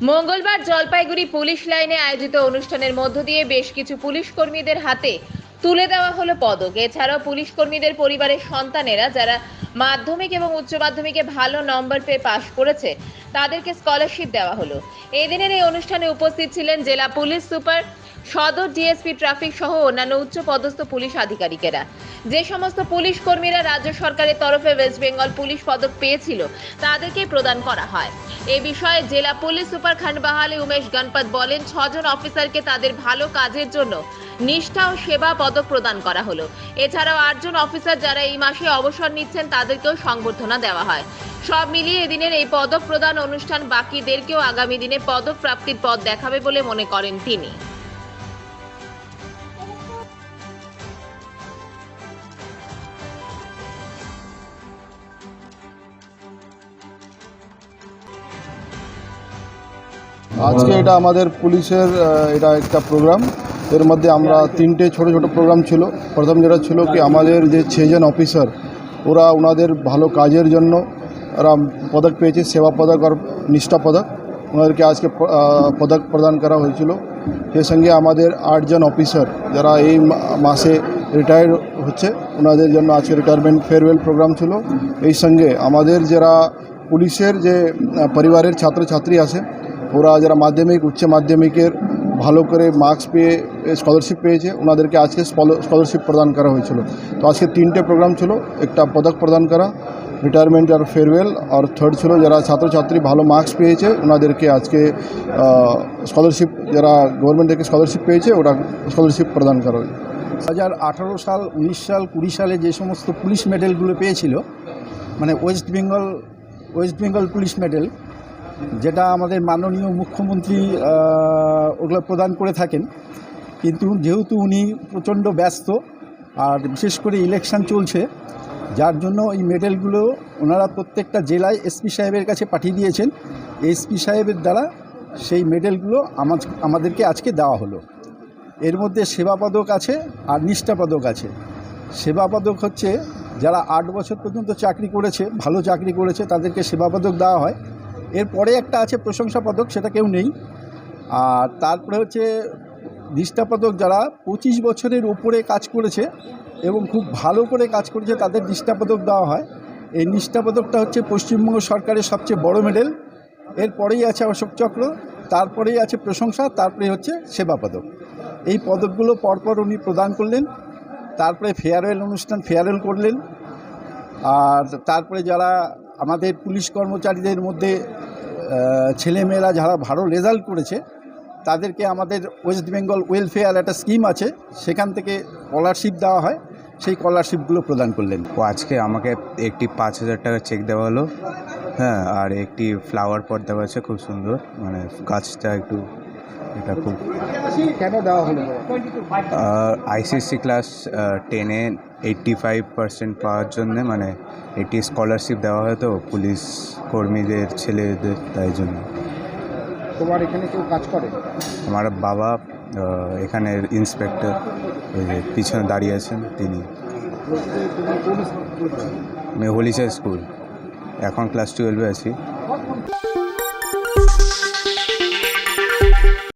মঙ্গলবার জলপাইগুড়ি পুলিশ লাইনে আয়োজিত অনুষ্ঠানের মধ্য দিয়ে বেশ কিছু পুলিশ কর্মীদের হাতে তুলে দেওয়া হলো পদক। এছাড়াও পুলিশ কর্মীদের পরিবারের সন্তানেরা যারা মাধ্যমিক এবং উচ্চ মাধ্যমিকে ভালো নম্বর পেয়ে পাশ করেছে তাদেরকে স্কলারশিপ দেওয়া হলো। এই দিনের এই অনুষ্ঠানে উপস্থিত ছিলেন জেলা পুলিশ সুপার, সদর ডিএসপি ট্রাফিক সহ অন্যান্য উচ্চ পদস্থ পুলিশ আধিকারিকেরা। যে সমস্ত পুলিশ কর্মীরা রাজ্য সরকারের তরফে ওয়েস্ট বেঙ্গল পুলিশ পদক পেয়েছিল তাদেরকে প্রদান করা হয়। এ বিষয়ে জেলা পুলিশ সুপার খানবাহালি উমেশ গণপত বলেন, ছজন অফিসারকে তাদের ভালো কাজের জন্য নিষ্ঠা ও সেবা পদক প্রদান করা হলো। এছাড়াও আটজন অফিসার যারা এই মাসে অবসর নিচ্ছেন, তাদেরকেও সংবর্ধনা দেওয়া হয়। সব মিলিয়ে এদিনের এই পদক প্রদান অনুষ্ঠান বাকিদেরকেও আগামী দিনে পদক প্রাপ্তির পথ দেখাবে বলে মনে করেন তিনি। আজকে এটা আমাদের পুলিশের এটা একটা প্রোগ্রাম। এর মধ্যে আমরা তিনটে ছোট ছোট প্রোগ্রাম ছিল। প্রথম যেটা ছিল কি আমাদের যে ছজন অফিসার, ওরা ওনাদের ভালো কাজের জন্য ওরা পদক পেয়েছে সেবা পদক আর নিষ্ঠা পদক ওনাদেরকে আজকে পদক প্রদান করা হয়েছিল সেই সঙ্গে আমাদের আটজন অফিসার যারা এই মাসে রিটায়ার হচ্ছে ওনাদের জন্য আজকে রিটায়ারমেন্ট ফেয়ারওয়েল প্রোগ্রাম ছিল এই সঙ্গে আমাদের যারা পুলিশের যে পরিবারের ছাত্রছাত্রী আছে ওরা যারা মাধ্যমিক উচ্চ মাধ্যমিকের ভালো করে মার্কস পেয়ে স্কলারশিপ পেয়েছে ওনাদেরকে আজকে স্কলারশিপ প্রদান করা হয়েছিল তো আজকে তিনটে প্রোগ্রাম ছিল একটা পদক প্রদান করা রিটায়ারমেন্ট আর ফেয়ারওয়েল আর থার্ড ছিল যারা ছাত্রছাত্রী ভালো মার্কস পেয়েছে, ওনাদেরকে আজকে স্কলারশিপ যারা গভর্নমেন্ট থেকে স্কলারশিপ পেয়েছে, ওরা স্কলারশিপ প্রদান করা হয়েছে হাজার আঠারো সাল, উনিশ সাল, কুড়ি সালে যে সমস্ত পুলিশ মেডেলগুলো পেয়েছিল মানে West Bengal West Bengal police medal যেটা আমাদের মাননীয় মুখ্যমন্ত্রী ওগুলো প্রদান করে থাকেন। কিন্তু যেহেতু উনি প্রচণ্ড ব্যস্ত, আর বিশেষ করে ইলেকশন চলছে যার জন্য এই মেডেলগুলো ওনারা প্রত্যেকটা জেলায় এসপি সাহেবের কাছে পাঠিয়ে দিয়েছেন। এসপি সাহেবের দ্বারা সেই মেডেলগুলো আমাদেরকে আজকে দেওয়া হলো। এর মধ্যে সেবা পদক আছে আর নিষ্ঠা পদক আছে। সেবা পদক হচ্ছে যারা আট বছর পর্যন্ত চাকরি করেছে, ভালো চাকরি করেছে, তাদেরকে সেবা পদক দেওয়া হয়। এরপরে একটা আছে প্রশংসা পদক সেটা কেউ নেই। আর তারপরে হচ্ছে নিষ্ঠা পদক যারা পঁচিশ বছরের উপরে কাজ করেছে এবং খুব ভালো করে কাজ করেছে, তাদের নিষ্ঠাপদক দেওয়া হয়। এই নিষ্ঠা পদকটা হচ্ছে পশ্চিমবঙ্গ সরকারের সবচেয়ে বড় মেডেল। এরপরেই আছে অশোক চক্র, তারপরেই আছে প্রশংসা তারপরে হচ্ছে সেবা পদক এই পদকগুলো পরপর উনি প্রদান করলেন, তারপরে ফেয়ারওয়েল অনুষ্ঠান ফেয়ারওয়েল করলেন। আর তারপরে যারা আমাদের পুলিশ কর্মচারীদের মধ্যে ছেলেমেয়েরা যারা ভালো রেজাল্ট করেছে তাদেরকে আমাদের ওয়েস্ট বেঙ্গল ওয়েলফেয়ার একটা স্কিম আছে সেখান থেকে স্কলারশিপ দেওয়া হয়। সেই স্কলারশিপগুলো প্রদান করলেন। ও আজকে আমাকে একটি পাঁচ হাজার টাকা চেক দেওয়া হলো। হ্যাঁ আর একটি ফ্লাওয়ার পট দেওয়া আছে খুব সুন্দর। মানে গাছটা একটু এটা খুব কেন দেওয়া হলো? আইসিসি ক্লাস টেনে এইট্টি ফাইভ পার্সেন্ট পাওয়ার জন্যে মানে একটি স্কলারশিপ দেওয়া হয় তো পুলিশ কর্মীদের ছেলেদের তাই জন্য। তোমার এখানে কেউ কাজ করে? আমার বাবা এখানে ইন্সপেক্টর পিছনে দাঁড়িয়ে আছেন, তিনি। আমি হোলিচা স্কুল। এখন ক্লাস টুয়েলভে আছি।